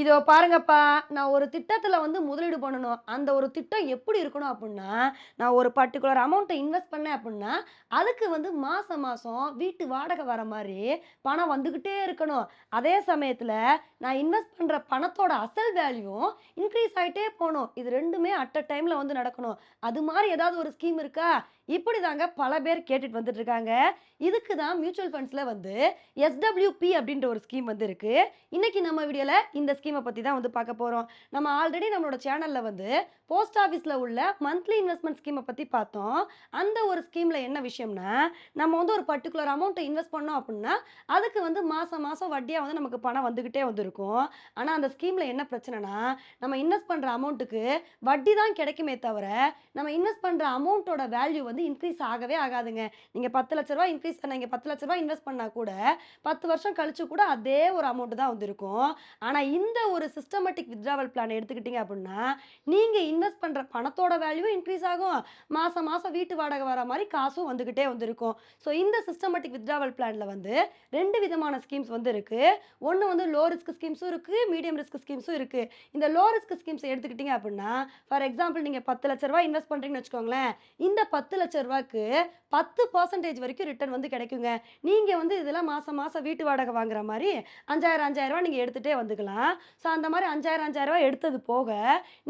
இதோ பாருங்கப்பா நான் ஒரு திட்டத்தில் வந்து முதலீடு பண்ணணும். அந்த ஒரு திட்டம் எப்படி இருக்கணும் அப்படின்னா நான் ஒரு பர்டிகுலர் அமௌண்ட்டை இன்வெஸ்ட் பண்ணேன் அப்படின்னா அதுக்கு வந்து மாதம் மாதம் வீட்டு வாடகை வர மாதிரி பணம் வந்துக்கிட்டே இருக்கணும். அதே சமயத்தில் நான் இன்வெஸ்ட் பண்ணுற பணத்தோட அசல் வேல்யூவும் இன்க்ரீஸ் ஆகிட்டே போகணும். இது ரெண்டுமே அட் அ டைமில் வந்து நடக்கணும். அது மாதிரி ஏதாவது ஒரு ஸ்கீம் இருக்கா? இப்படி தாங்க பல பேர் கேட்டுட்டு வந்துட்டு இருக்காங்க இதுக்கு தான் மியூச்சுவல் ஃபண்ட்ஸில் வந்து எஸ்டபிள்யூபி அப்படின்ற ஒரு ஸ்கீம் வந்து இருக்கு. இன்னைக்கு நம்ம வீடியோவில் இந்த ஸ்கீமை பற்றி தான் வந்து பார்க்க போகிறோம் நம்ம ஆல்ரெடி நம்மளோட சேனலில் வந்து போஸ்ட் ஆஃபீஸில் உள்ள மந்த்லி இன்வெஸ்ட்மெண்ட் ஸ்கீமை பற்றி பார்த்தோம். அந்த ஒரு ஸ்கீமில் என்ன விஷயம்னா நம்ம வந்து ஒரு பர்டிகுலர் அமௌண்ட்டை இன்வெஸ்ட் பண்ணோம் அப்படின்னா அதுக்கு வந்து மாதம் மாதம் வட்டியாக வந்து நமக்கு பணம் வந்துக்கிட்டே வந்திருக்கும். ஆனால் அந்த ஸ்கீமில் என்ன பிரச்சனைனா நம்ம இன்வெஸ்ட் பண்ணுற அமௌண்ட்டுக்கு வட்டி தான் கிடைக்குமே தவிர நம்ம இன்வெஸ்ட் பண்ணுற அமௌண்ட்டோட வேல்யூ வந்து இன்க்ரீஸ் ஆகவே ஆகாதுங்க. நீங்கள் பத்து லட்ச ரூபா இன்க்ரீஸ் பண்ணீங்க பத்து லட்ச ரூபா இன்வெஸ்ட் பண்ணால் கூட பத்து வருஷம் கழிச்சு கூட அதே ஒரு அமௌண்ட் தான் வந்திருக்கும். ஆனால் இந்த ஒரு சிஸ்டமேட்டிக் வித்ட்ராவல் பிளான் எடுத்துக்கிட்டீங்க அப்படின்னா நீங்கள் இன்வெஸ்ட் பண்ணுற பணத்தோட வேல்யூ இன்க்ரீஸ் ஆகும். மாதம் மாதம் வீட்டு வாடகை வர மாதிரி காசும் வந்துக்கிட்டே வந்திருக்கும். ஸோ இந்த சிஸ்டமேட்டிக் வித்ட்ராவல் பிளானில் வந்து ரெண்டு விதமான ஸ்கீம்ஸ் வந்து இருக்குது ஒன்று வந்து லோ ரிஸ்க் ஸ்கீம்ஸும் இருக்குது மீடியம் ரிஸ்க் ஸ்கீம்ஸும் இருக்குது இந்த லோ ரிஸ்க் ஸ்கீம்ஸ் எடுத்துக்கிட்டீங்க அப்படின்னா ஃபார் எக்ஸாம்பிள் நீங்கள் பத்து லட்ச ரூபா இன்வெஸ்ட் பண்ணுறீங்கன்னு வச்சுக்கோங்களேன். இந்த பத்து லட்ச லட்ச ரூபாய்க்கு பத்து பர்சன்டேஜ் வரைக்கும் ரிட்டர்ன் வந்து கிடைக்குங்க. நீங்கள் வந்து இதெல்லாம் மாதம் மாதம் வீட்டு வாடகை வாங்குற மாதிரி அஞ்சாயிரம் அஞ்சாயிரம் நீங்கள் எடுத்துகிட்டே வந்துக்கலாம். ஸோ அந்த மாதிரி அஞ்சாயிரம் அஞ்சாயிரம் எடுத்தது போக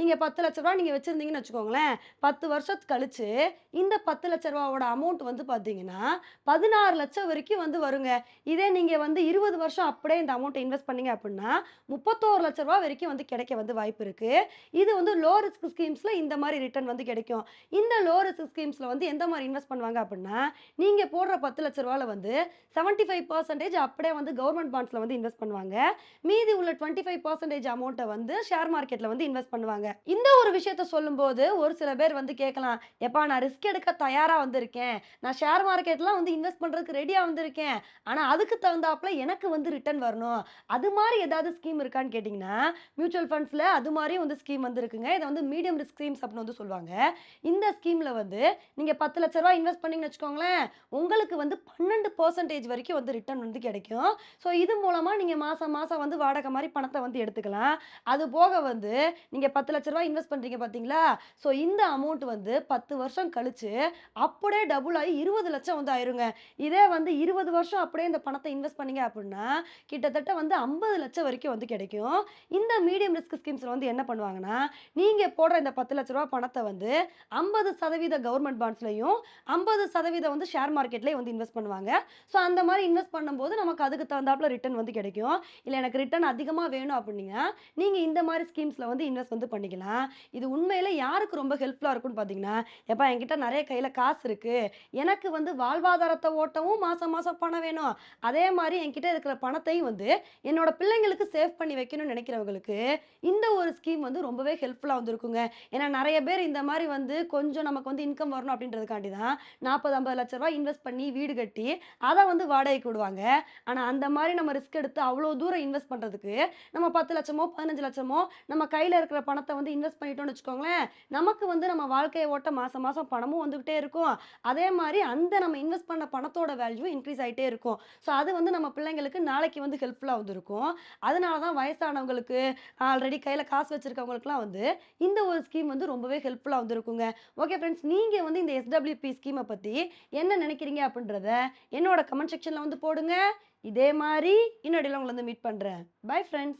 நீங்கள் பத்து லட்ச ரூபா நீங்கள் வச்சுருந்தீங்கன்னு வச்சுக்கோங்களேன் பத்து வருஷத்துக்கு கழிச்சு இந்த பத்து லட்ச ரூபாவோட அமௌண்ட் வந்து பார்த்தீங்கன்னா பதினாறு லட்சம் வரைக்கும் வந்து வருங்க. இதே நீங்கள் வந்து இருபது வருஷம் அப்படியே இந்த அமௌண்ட்டை இன்வெஸ்ட் பண்ணீங்க அப்படின்னா முப்பத்தோரு லட்ச ரூபா வரைக்கும் வந்து கிடைக்க வந்து வாய்ப்பு இருக்குது இது வந்து லோ ரிஸ்க் ஸ்கீம்ஸில் இந்த மாதிரி ரிட்டர்ன் வந்து கிடைக்கும். இந்த லோ ரிஸ்க் ஸ்கீம்ஸில் வந்து எந்த மாதிரி இன்வெஸ்ட் பண்ணுவாங்க அப்படின்னா நீங்கள் போடுற பத்து லட்ச ரூபாவில் வந்து செவன்ட்டி ஃபைவ் பர்சன்டேஜ் அப்படியே வந்து கவர்மெண்ட் பாண்ட்ஸில் வந்து இன்வெஸ்ட் பண்ணுவாங்க. மீதி உள்ள டுவெண்ட்டி ஃபைவ் பர்சன்டேஜ் அமௌண்ட்டை வந்து ஷேர் மார்க்கெட்டில் வந்து இன்வெஸ்ட் பண்ணுவாங்க. இந்த ஒரு விஷயத்த சொல்லும்போது ஒரு சில பேர் வந்து கேட்கலாம் எப்பா நான் ரிஸ்க் எடுக்க தயாராக வந்திருக்கேன். நான் ஷேர் மார்க்கெட்லாம் வந்து இன்வெஸ்ட் பண்ணுறதுக்கு ரெடியாக வந்திருக்கேன். ஆனால் அதுக்கு தகுந்தாப்புல எனக்கு வந்து ரிட்டர்ன் வரணும். அது மாதிரி ஏதாவது ஸ்கீம் இருக்கான்னு கேட்டிங்கன்னா மியூச்சுவல் ஃபண்ட்ஸில் அது மாதிரியும் வந்து ஸ்கீம் வந்து இருக்குங்க. இதை வந்து மீடியம் ரிஸ்க் ஸ்கீம்ஸ் அப்படின்னு வந்து சொல்லுவாங்க. இந்த ஸ்கீமில் வந்து நீங்கள் நீங்கள் பத்து லட்ச ரூபா இன்வெஸ்ட் பண்ணிங்கன்னு வச்சுக்கோங்களேன் உங்களுக்கு வந்து பன்னெண்டு பர்சன்டேஜ் வரைக்கும் வந்து ரிட்டர்ன் வந்து கிடைக்கும். ஸோ இது மூலமாக நீங்கள் மாதம் மாதம் வந்து வாடகை மாதிரி பணத்தை வந்து எடுத்துக்கலாம். அது போக வந்து நீங்கள் பத்து லட்ச ரூபா இன்வெஸ்ட் பண்ணுறீங்க பார்த்தீங்களா ஸோ இந்த அமௌண்ட் வந்து பத்து வருஷம் கழித்து அப்படியே டபுள் ஆகி இருபது லட்சம் வந்து ஆயிருங்க. இதே வந்து இருபது வருஷம் அப்படியே இந்த பணத்தை இன்வெஸ்ட் பண்ணீங்க அப்படின்னா கிட்டத்தட்ட வந்து ஐம்பது லட்சம் வரைக்கும் வந்து கிடைக்கும். இந்த மீடியம் ரிஸ்க் ஸ்கீம்ஸில் வந்து என்ன பண்ணுவாங்கன்னா நீங்கள் போடுற இந்த பத்து லட்ச ரூபா பணத்தை வந்து ஐம்பது சதவீத கவர்மெண்ட் பாண்ட்ஸ் ஃபண்ட்ஸ்லையும் ஐம்பது சதவீதம் வந்து ஷேர் மார்க்கெட்லேயே வந்து இன்வெஸ்ட் பண்ணுவாங்க. ஸோ அந்த மாதிரி இன்வெஸ்ட் பண்ணும்போது நமக்கு அதுக்கு தகுந்தாப்புல ரிட்டர்ன் வந்து கிடைக்கும். இல்லை எனக்கு ரிட்டர்ன் அதிகமாக வேணும் அப்படின்னா நீங்கள் இந்த மாதிரி ஸ்கீம்ஸில் வந்து இன்வெஸ்ட் வந்து பண்ணிக்கலாம். இது உண்மையில் யாருக்கு ரொம்ப ஹெல்ப்ஃபுல்லாக இருக்கும்னு பார்த்தீங்கன்னா எப்பா என்கிட்ட நிறைய கையில் காசு இருக்குது எனக்கு வந்து வாழ்வாதாரத்தை ஓட்டவும் மாதம் மாதம் பணம் வேணும். அதே மாதிரி என்கிட்ட இருக்கிற பணத்தையும் வந்து என்னோட பிள்ளைங்களுக்கு சேவ் பண்ணி வைக்கணும்னு நினைக்கிறவங்களுக்கு இந்த ஒரு ஸ்கீம் வந்து ரொம்பவே ஹெல்ப்ஃபுல்லாக வந்து இருக்குங்க ஏன்னா நிறைய பேர் இந்த மாதிரி வந்து கொஞ்சம் நமக்கு வந்து இன்கம் வரணும் அப்படின்னு அப்படின்றதுக்காண்டி தான் நாற்பது ஐம்பது லட்ச ரூபா இன்வெஸ்ட் பண்ணி வீடு கட்டி அதை வந்து வாடகைக்கு விடுவாங்க. ஆனால் அந்த மாதிரி நம்ம ரிஸ்க் எடுத்து அவ்வளோ தூரம் இன்வெஸ்ட் பண்ணுறதுக்கு நம்ம பத்து லட்சமோ பதினஞ்சு லட்சமோ நம்ம கையில் இருக்கிற பணத்தை வந்து இன்வெஸ்ட் பண்ணிட்டோம்னு வச்சுக்கோங்களேன் நமக்கு வந்து நம்ம வாழ்க்கையை ஓட்ட மாதம் மாதம் பணமும் வந்துக்கிட்டே இருக்கும். அதே மாதிரி அந்த நம்ம இன்வெஸ்ட் பண்ண பணத்தோட வேல்யூ இன்க்ரீஸ் ஆகிட்டே இருக்கும். ஸோ அது வந்து நம்ம பிள்ளைங்களுக்கு நாளைக்கு வந்து ஹெல்ப்ஃபுல்லாக வந்து இருக்கும் அதனால தான் வயசானவங்களுக்கு ஆல்ரெடி கையில் காசு வச்சுருக்கவங்களுக்குலாம் வந்து இந்த ஒரு ஸ்கீம் வந்து ரொம்பவே ஹெல்ப்ஃபுல்லாக வந்து இருக்குங்க ஓகே ஃப்ரெண்ட்ஸ் நீங்கள் வந்து இந்த எஸ்டபிள்யூபி ஸ்கீமை பற்றி என்ன நினைக்கிறீங்க அப்படின்றத என்னோட கமெண்ட் செக்ஷனில் வந்து போடுங்க. இதே மாதிரி இன்னொடையில் உங்களை வந்து மீட் பண்ணுறேன் பை ஃப்ரெண்ட்ஸ்